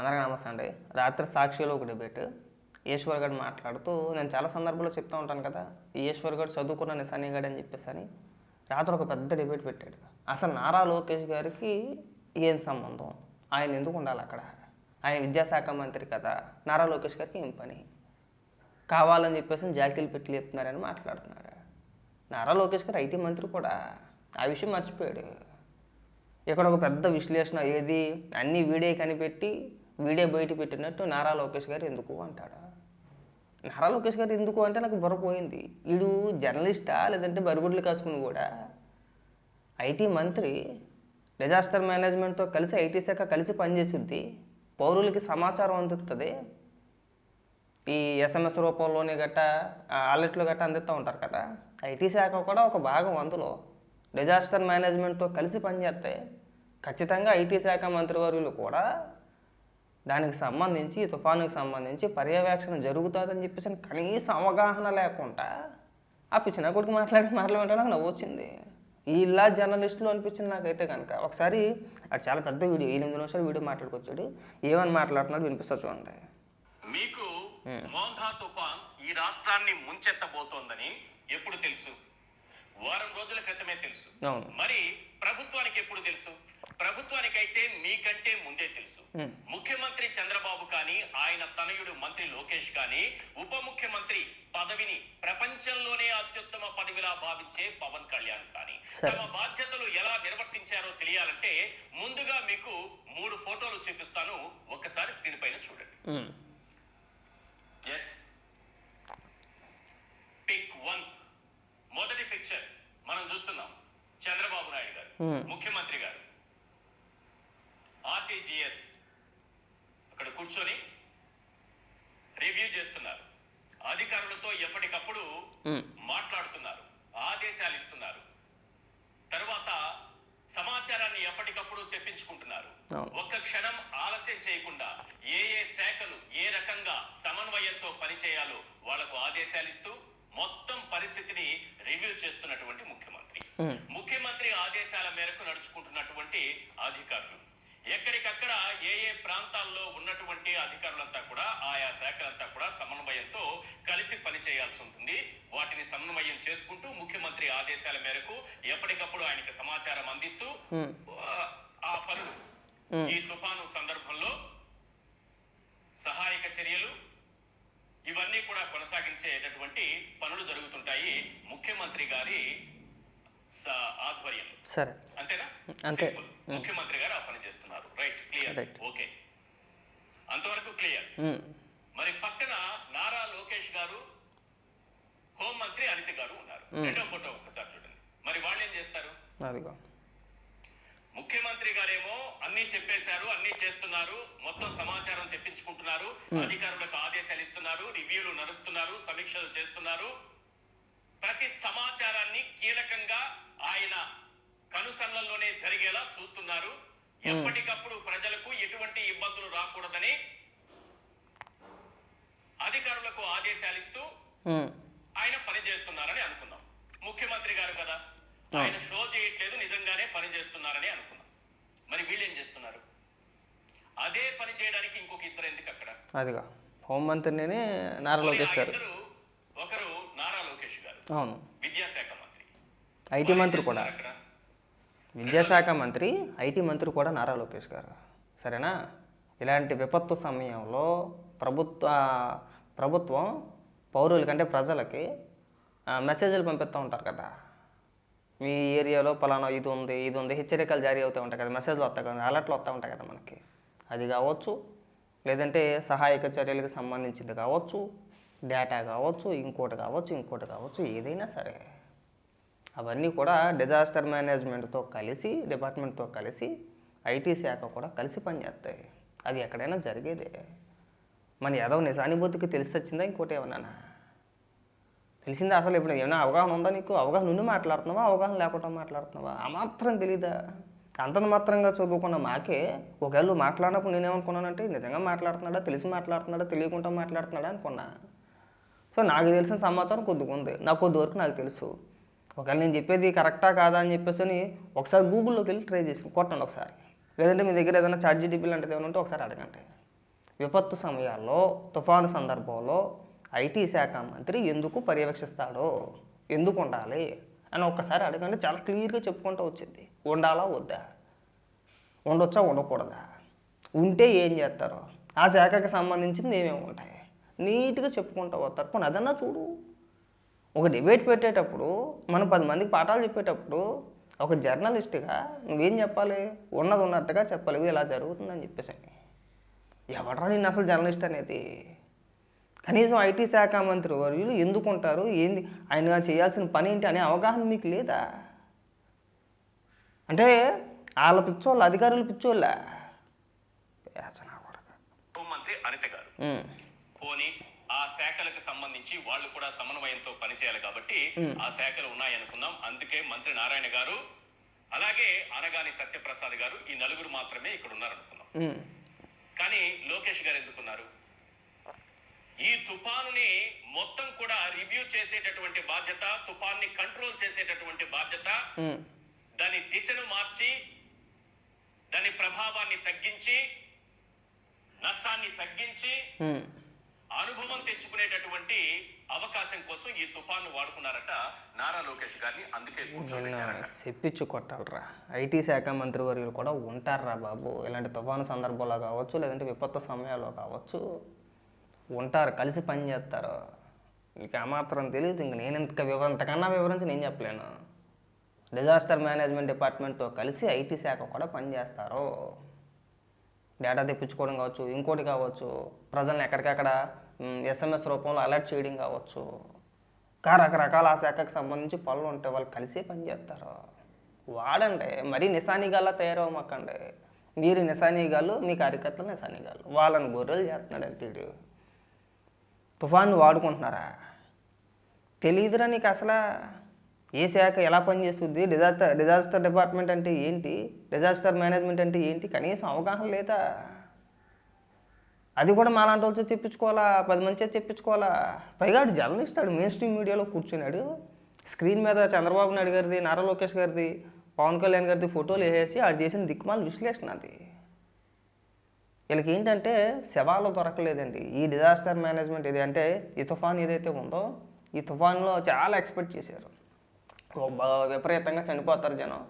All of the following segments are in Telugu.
అందరికీ నమస్తే అండి. రాత్రి సాక్షిలో ఒక డిబేట్ ఈశ్వర్ గడ్ మాట్లాడుతూ నేను చాలా సందర్భాల్లో చెప్తూ ఉంటాను కదా ఈశ్వర్ గడ్ చదువుకున్న నిశాని అని చెప్పేసి అని రాత్రి ఒక పెద్ద డిబేట్ పెట్టాడు. అసలు నారా లోకేష్ గారికి ఏం సంబంధం? ఆయన ఎందుకు ఉండాలి అక్కడ? ఆయన విద్యాశాఖ మంత్రి కదా నారా లోకేష్ గారికి ఏం పని? కావాలని చెప్పేసి జాకీలు పెట్టి చెప్తున్నారని మాట్లాడుతున్నాడు. నారా లోకేష్ గారు ఐటీ మంత్రి కూడా ఆ విషయం మర్చిపోయాడు. ఇక్కడ ఒక పెద్ద విశ్లేషణ ఏది? అన్ని వీడియో కనిపెట్టి వీడియో బయట పెట్టినట్టు నారా లోకేష్ గారు ఎందుకు అంటాడు? నారా లోకేష్ గారు ఎందుకు అంటే నాకు బుర్రపోయింది వీడు జర్నలిస్టా? లేదంటే బరుగుడ్లు కాసుకుని కూడా? ఐటీ మంత్రి డిజాస్టర్ మేనేజ్మెంట్తో కలిసి ఐటీ శాఖ కలిసి పనిచేస్తుంది పౌరులకి సమాచారం అందుతుంది ఈ ఎస్ఎంఎస్ రూపంలోనే గట్ట అలర్ట్లు గట్ట అందిస్తూ ఉంటారు కదా. ఐటీ శాఖ కూడా ఒక భాగం అందులో. డిజాస్టర్ మేనేజ్మెంట్తో కలిసి పనిచేస్తే ఖచ్చితంగా ఐటీ శాఖ మంత్రివర్యులు కూడా దానికి సంబంధించి ఈ తుఫానుకి సంబంధించి పర్యవేక్షణ జరుగుతుందని చెప్పేసి కనీసం అవగాహన లేకుండా ఆ పిచ్చిన కొడుకు మాట్లాడి మాట్లాడే నాకు నవ్వు వచ్చింది. ఇలా జర్నలిస్టులు అనిపించింది నాకైతే కనుక ఒకసారి అది చాలా పెద్ద వీడియో ఎనిమిది నిమిషాలు వీడియో మాట్లాడుకొచ్చాడు. ఏమని మాట్లాడుతున్నాడు వినిపిస్తా చూడండి. మీకు మోంధా తుఫాన్ ఈ రాష్ట్రాన్ని ముంచెత్తబోతోందని ఎప్పుడు తెలుసు? వారం రోజుల క్రితమే తెలుసు. మరి ప్రభుత్వానికి ఎప్పుడు తెలుసు? ప్రభుత్వానికైతే మీకంటే ముందే తెలుసు. ముఖ్యమంత్రి చంద్రబాబు కానీ ఆయన తనయుడు మంత్రి లోకేష్ కానీ ఉప ముఖ్యమంత్రి పదవిని ప్రపంచంలోనే అత్యుత్తమ పదవిలా భావించే పవన్ కళ్యాణ్ కానీ. తమ బాధ్యతలు ఎలా నిర్వర్తించారో తెలియాలంటే ముందుగా మీకు మూడు ఫోటోలు చూపిస్తాను. ఒక్కసారి స్క్రీన్ పైన చూడండి. ఎస్ పిక్ వన్ మొదటి పిక్చర్ మనం చూస్తున్నాం చంద్రబాబు నాయుడు గారు. ముఖ్యమంత్రి గారు ఆర్టీజీఎస్ అక్కడ కూర్చొని రివ్యూ చేస్తున్నారు అధికారులతో ఎప్పటికప్పుడు. మాట్లాడుతున్నారు ఆదేశాలు ఇస్తున్నారు తరువాత సమాచారాన్ని ఎప్పటికప్పుడు తెప్పించుకుంటున్నారు. ఒక్క క్షణం ఆలస్యం చేయకుండా ఏ ఏ శాఖలు ఏ రకంగా సమన్వయంతో పనిచేయాలో వాళ్ళకు ఆదేశాలు ఇస్తూ మొత్తం పరిస్థితిని రివ్యూ చేస్తున్నటువంటి ముఖ్యమంత్రి. ముఖ్యమంత్రి ఆదేశాల మేరకు నడుచుకుంటున్నటువంటి అధికారులు ఎక్కడికక్కడ ఏ ఏ ప్రాంతాల్లో ఉన్నటువంటి అధికారులంతా కూడా ఆయా శాఖలంతా కూడా సమన్వయంతో కలిసి పనిచేయాల్సి ఉంటుంది వాటిని సమన్వయం చేసుకుంటూ ముఖ్యమంత్రి ఆదేశాల మేరకు ఎప్పటికప్పుడు ఆయనకు సమాచారం అందిస్తూ. ఆ- పనులు. ఈ తుఫాను సందర్భంలో సహాయక చర్యలు ఇవన్నీ కూడా కొనసాగించేటటువంటి పనులు జరుగుతుంటాయి. ముఖ్యమంత్రి గారి స- ఆధ్వర్యంలో సరే. అంతేనా? అంతే. ముఖ్యమంత్రి గారు ఆ పని చేస్తున్నారు. Right clear. ఓకే అంతవరకు క్లియర్. మరి పక్కన నారా లోకేష్ గారు హోంమంత్రి అనిత గారు ఉన్నారు. రెండో ఫోటో ఒక్కసారి చూడండి. మరి వాళ్ళు ఏం చేస్తారు? అదిగో. ముఖ్యమంత్రి గారేమో అన్ని చెప్పేశారు అన్ని చేస్తున్నారు మొత్తం సమాచారం తెప్పించుకుంటున్నారు అధికారులకు ఆదేశాలు ఇస్తున్నారు రివ్యూలు నడుపుతున్నారు సమీక్షలు చేస్తున్నారు. ప్రతి సమాచారాన్ని కీలకంగా ఆయన కనుసన్నల్లోనే జరిగేలా చూస్తున్నారు. ఎప్పటికప్పుడు ప్రజలకు ఎటువంటి ఇబ్బందులు రాకూడదని అధికారులకు ఆదేశాలు ఇస్తూ. ఆయన పని చేస్తున్నారని అనుకుందాం. ముఖ్యమంత్రి గారు కదా? ఆయన షో చేయట్లేదు నిజంగానే పని చేస్తున్నారని అనుకుందాం మరి వీళ్ళు ఏం చేస్తున్నారు? అదే పని చేయడానికి ఇంకొక ఇద్దరు ఎందుకు అక్కడ? అదిగో హోంమంత్రిని నారా లోకేష్ గారు. ఒకరు నారా లోకేష్ గారు. అవును. విద్యాశాఖ మంత్రి. ఐటీ మంత్రి కూడా. విద్యాశాఖ మంత్రి ఐటీ మంత్రి కూడా నారా లోకేష్ గారు. సరేనా? ఇలాంటి విపత్తు సమయంలో ప్రభుత్వ ప్రభుత్వం పౌరులకంటే ప్రజలకి మెసేజ్లు పంపిస్తూ ఉంటారు కదా. మీ ఏరియాలో పలానా ఇది ఉంది ఇది ఉంది హెచ్చరికలు జారీ అవుతూ ఉంటాయి కదా మెసేజ్లు వస్తాయి కదా అలర్ట్లు వస్తూ ఉంటాయి కదా మనకి. అది కావచ్చు లేదంటే సహాయక చర్యలకు సంబంధించింది కావచ్చు డేటా కావచ్చు ఇంకోటి కావచ్చు ఇంకోటి కావచ్చు ఏదైనా సరే. అవన్నీ కూడా డిజాస్టర్ మేనేజ్మెంట్తో కలిసి డిపార్ట్మెంట్తో కలిసి ఐటీ శాఖ కూడా కలిసి పనిచేస్తాయి. అది ఎక్కడైనా జరిగేదే. మన ఏదో నిజానుభూతికి తెలిసి వచ్చిందా ఇంకోటి ఏమన్నా తెలిసిందా అసలు ఇప్పుడు ఏమైనా అవగాహన ఉందా నీకు? అవగాహన ఉండి మాట్లాడుతున్నావా? అవగాహన లేకుండా మాట్లాడుతున్నావా? ఆ మాత్రం తెలీదా? అంతంత మాత్రంగా చదువుకున్న మాకే ఒకవేళ మాట్లాడినప్పుడు నేనేమనుకున్నానంటే నిజంగా మాట్లాడుతున్నాడా తెలిసి మాట్లాడుతున్నాడా తెలియకుండా మాట్లాడుతున్నాడా అనుకున్నా. సో నాకు తెలిసిన సమాచారం కొద్దిగా ఉంది. నాకు కొద్ది వరకు నాకు తెలుసు. ఒకవేళ నేను చెప్పేది కరెక్టా కాదా అని చెప్పేసి అని ఒకసారి గూగుల్లోకి వెళ్ళి ట్రై చేసి కొట్టండి ఒకసారి. లేదంటే మీ దగ్గర ఏదైనా చార్జీ జీటీపీ లాంటిది ఏమైనా ఉంటే ఒకసారి అడగండి. విపత్తు సమయాల్లో తుఫాను సందర్భంలో ఐటీ శాఖ మంత్రి ఎందుకు పర్యవేక్షిస్తాడో ఎందుకు ఉండాలి అని ఒక్కసారి అడగండి. చాలా క్లియర్గా చెప్పుకుంటూ వచ్చింది. ఉండాలా వద్దా? ఉండొచ్చా? ఉండకూడదా? ఉంటే ఏం చేస్తారు? ఆ శాఖకి సంబంధించింది ఏమేమి ఉంటాయి? నీట్గా చెప్పుకుంటూ వస్తారు పోనీ అదన్నా చూడు. ఒక డిబేట్ పెట్టేటప్పుడు మనం పది మందికి పాఠాలు చెప్పేటప్పుడు ఒక జర్నలిస్ట్గా నువ్వేం చెప్పాలి? ఉన్నది ఉన్నట్టుగా చెప్పాలి. ఇలా జరుగుతుందని చెప్పేసి. ఎవడరా నేను అసలు జర్నలిస్ట్ అనేది? కనీసం ఐటీ శాఖ మంత్రి వర్యులు ఎందుకు ఉంటారు ఏంది? ఆయన చేయాల్సిన పని ఏంటి అనే అవగాహన మీకు లేదా? అంటే వాళ్ళ పిచ్చోళ్ళు అధికారులు పిచ్చోళ్ళ. హోంమంత్రి అనిత గారు పోని ఆ శాఖలకు సంబంధించి వాళ్ళు కూడా సమన్వయంతో పనిచేయాలి కాబట్టి ఆ శాఖలు ఉన్నాయనుకుందాం. అందుకే మంత్రి నారాయణ గారు అలాగే అనగాని సత్యప్రసాద్ గారు ఈ నలుగురు మాత్రమే ఇక్కడ ఉన్నారనుకుందాం. ఉమ్, కానీ లోకేష్ గారు ఎందుకున్నారు? ఈ తుఫానుని మొత్తం కూడా రివ్యూ చేసేటటువంటి బాధ్యత తుఫాన్ని కంట్రోల్ చేసేటటువంటి బాధ్యత దాని దిశను మార్చి దాని ప్రభావాన్ని తగ్గించి నష్టాన్ని తగ్గించి. అనుభవం తెచ్చుకునేటటువంటి అవకాశం కోసం ఈ తుఫాను వాడుకున్నారట నారా లోకేష్ గారిని. అందుకే చెప్పించు కొట్టాలరా. ఐటీ శాఖ మంత్రి వర్యులు కూడా ఉంటారా బాబు? ఇలాంటి తుఫాను సందర్భంలో కావచ్చు లేదంటే విపత్తు సమయాల్లో కావచ్చు. ఉంటారు కలిసి పని చేస్తారు. ఇక మాత్రం తెలియదు ఇంక నేను ఇంత వివరంతకన్నా వివరించి నేను చెప్పలేను. డిజాస్టర్ మేనేజ్మెంట్ డిపార్ట్మెంట్తో కలిసి ఐటీ శాఖ కూడా పనిచేస్తారు డేటా తెప్పించుకోవడం కావచ్చు ఇంకోటి కావచ్చు ప్రజల్ని ఎక్కడికక్కడ ఎస్ఎంఎస్ రూపంలో అలర్ట్ చేయడం కావచ్చు. కా రకరకాల ఆ శాఖకు సంబంధించి పనులు ఉంటాయి వాళ్ళు కలిసే పనిచేస్తారు వాడండి మరీ నిశానిగాల్లా తయారవ్వమాకండి. మీరు నిశానీగాలు మీ కార్యకర్తలు నిశానీగాలు వాళ్ళని గొర్రెలు చేస్తున్నాడు అంతేడు తుఫాను వాడుకుంటున్నారా? తెలియదురా నీకు అసలు. ఏ శాఖ ఎలా పనిచేస్తుంది డిజాస్టర్ డిజాస్టర్ డిపార్ట్మెంట్ అంటే ఏంటి? డిజాస్టర్ మేనేజ్మెంట్ అంటే ఏంటి? కనీసం అవగాహన లేదా? అది కూడా మాలాంటి వచ్చి చెప్పించుకోవాలా? పది మంది చెప్పించుకోవాలా? పైగా జర్నలిస్ట్ ఆడు మెయిన్ స్ట్రీమ్ మీడియాలో కూర్చున్నాడు. స్క్రీన్ మీద చంద్రబాబు నాయుడు గారిది నారా లోకేష్ గారిది పవన్ కళ్యాణ్ గారిది ఫోటోలు వేసేసి ఆడు చేసిన దిక్మాల విశ్లేషణ అది. వీళ్ళకి ఏంటంటే శవాలు దొరకలేదండి. ఈ డిజాస్టర్ మేనేజ్మెంట్ ఇది అంటే ఈ తుఫాన్ ఏదైతే ఉందో ఈ తుఫాన్లో చాలా ఎక్స్పెక్ట్ చేశారు. విపరీతంగా చనిపోతారు జనం.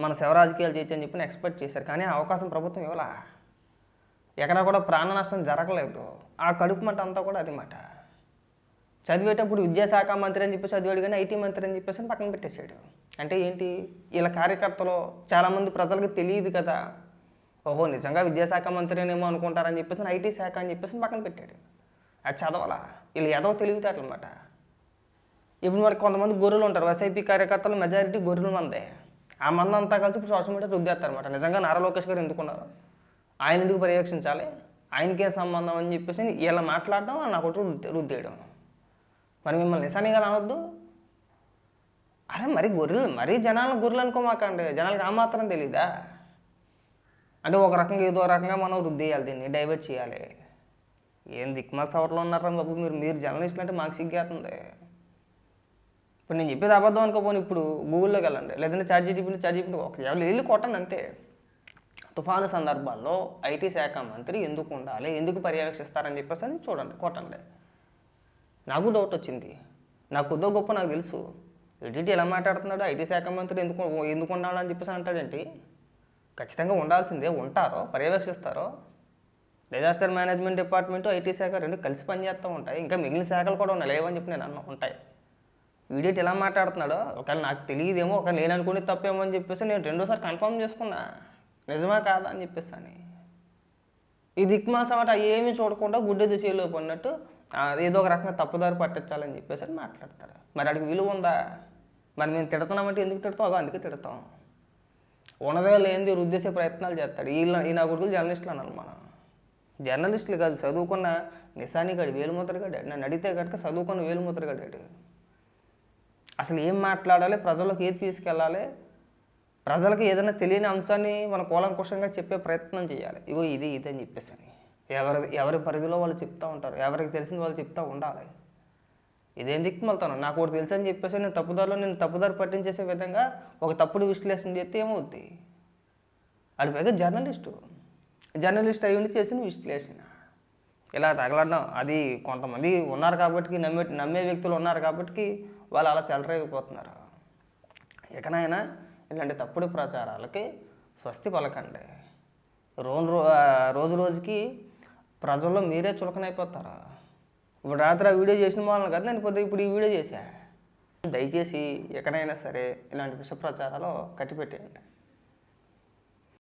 మన శివరాజకీయాలు చేయొచ్చు అని చెప్పి ఎక్స్పెక్ట్ చేశారు. కానీ అవకాశం ప్రభుత్వం ఇవ్వలా. ఎక్కడ కూడా ప్రాణ నష్టం జరగలేదు. ఆ కడుపు మంట అంతా కూడా అది మాట. చదివేటప్పుడు విద్యాశాఖ మంత్రి అని చెప్పి చదివాడు కానీ ఐటీ మంత్రి అని చెప్పేసి పక్కన పెట్టేశాడు. అంటే ఏంటి? వీళ్ళ కార్యకర్తలు చాలామంది ప్రజలకు తెలియదు కదా. ఓహో నిజంగా విద్యాశాఖ మంత్రినేమో అనుకుంటారని చెప్పేసి ఐటీ శాఖ అని చెప్పేసి పక్కన పెట్టాడు. అది చదవాలా? వీళ్ళు ఏదో తెలివితేటలు ఇప్పుడు మరి కొంతమంది గొర్రెలు ఉంటారు. వైసీపీ కార్యకర్తలు మెజారిటీ గొర్రెల మందే. ఆ మంది అంతా కలిసి ఇప్పుడు సోషల్ మీడియా రుద్దేస్తారనమాట నిజంగా నారా లోకేష్ గారు ఎందుకున్నారు ఆయన ఎందుకు పర్యవేక్షించాలి? ఆయనకే సంబంధం అని చెప్పేసి వీళ్ళ మాట్లాడడం నా కొట్టు రుద్దేయడం. మరి మిమ్మల్ని నిశానిగా రావద్దు అరే మరి గొర్రెలు మరీ జనాలను గొర్రెలు అనుకోమాకండి. జనాలకు ఆ మాత్రం తెలీదా? అంటే ఒక రకంగా ఏదో రకంగా మనం వృద్ధి చేయాలి దీన్ని డైవర్ట్ చేయాలి. ఏం దిక్మాల సవర్లో ఉన్నారా బాబు మీరు మీరు జర్నలిస్టులు అంటే మాకు సిగ్గేస్తుంది ఇప్పుడు నేను చెప్పేది అబద్ధం అనుకోపోను ఇప్పుడు గూగుల్లోకి వెళ్ళండి. లేదంటే చాట్ జీటీపీ చాట్ ఒక ఎవరు వెళ్ళి కొట్టండి అంతే. తుఫాను సందర్భాల్లో ఐటీ శాఖ మంత్రి ఎందుకు ఉండాలి ఎందుకు పర్యవేక్షిస్తారని చెప్పేసి అని చూడండి కొట్టండి. నాకు డౌట్ వచ్చింది. నాకు కొద్దో గొప్ప నాకు తెలుసు. ఎడిటి ఎలా మాట్లాడుతున్నాడు? ఐటీ శాఖ మంత్రి ఎందుకు ఎందుకు ఉండాలని అని చెప్పేసి అంటాడేంటి ఖచ్చితంగా ఉండాల్సిందే. ఉంటారో పర్యవేక్షిస్తారో డిజాస్టర్ మేనేజ్మెంట్ డిపార్ట్మెంట్ ఐటీ శాఖ రెండు కలిసి పనిచేస్తూ ఉంటాయి. ఇంకా మిగిలిన శాఖలు కూడా ఉన్నాయి. లేవని చెప్పి నేను అన్న ఉంటాయి. వీడియోట్ ఎలా మాట్లాడుతున్నాడో ఒకవేళ నాకు తెలియదేమో ఒకవేళ నేను అనుకునే తప్పేమో అని చెప్పేసి నేను రెండోసారి కన్ఫర్మ్ చేసుకున్నా. నిజమా కాదా అని చెప్పేసి అని. ఈ దిక్మాల సమాట ఏమీ చూడకుండా గుడ్డ దిశలో పడినట్టు ఏదో ఒక రకంగా తప్పుదారి పట్టించాలని చెప్పేసి అని మాట్లాడతారు. మరి అడిగి విలువ ఉందా? మరి మేము తిడుతున్నామంటే ఎందుకు తిడతాం అగో అందుకే తిడతాం. ఉన్నదే లేనిది రుద్దేసే ప్రయత్నాలు చేస్తాడు. వీళ్ళ ఈ నా కొడుకులు జర్నలిస్టులు అన్నారు మనం. జర్నలిస్టులు కాదు చదువుకున్న నిశానిగాడు వేలుముద్రగాడు. నన్ను అడిగితే కనుక చదువుకున్న వేలుముద్రగాడాడు అసలు ఏం మాట్లాడాలి? ప్రజలకు ఏది తీసుకెళ్ళాలి? ప్రజలకు ఏదైనా తెలియని అంశాన్ని మన కూలంకుషంగా చెప్పే ప్రయత్నం చేయాలి. ఇగో ఇది ఇది అని చెప్పేసి అని ఎవరి ఎవరి పరిధిలో వాళ్ళు చెప్తూ ఉంటారు. ఎవరికి తెలిసింది వాళ్ళు చెప్తూ ఉండాలి. ఇదేం దిక్కుమలుతాను? నాకు ఒకటి తెలుసు అని చెప్పేసి నేను తప్పుదారిలో నేను తప్పుదారి పట్టించేసే విధంగా ఒక తప్పుడు విశ్లేషణ చేస్తే ఏమవుద్ది? అది పైగా జర్నలిస్టు. జర్నలిస్ట్ అయి ఉండి చేసిన విశ్లేషణ. ఇలా తగలడం? అది కొంతమంది ఉన్నారు కాబట్టి నమ్మే నమ్మే వ్యక్తులు ఉన్నారు కాబట్టి వాళ్ళు అలా చెలరేగిపోతున్నారు. ఇకనైనా ఇలాంటి తప్పుడు ప్రచారాలకి స్వస్తి పలకండి. రోజు రోజు రోజుకి ప్రజల్లో మీరే చులకనైపోతారు. ఇప్పుడు రాత్రి ఆ వీడియో చేసిన వాళ్ళని కదా నేను పొద్దు ఇప్పుడు ఈ వీడియో చేశా. దయచేసి ఎక్కడైనా సరే ఇలాంటి విష ప్రచారాలు కట్టిపెట్టేయండి.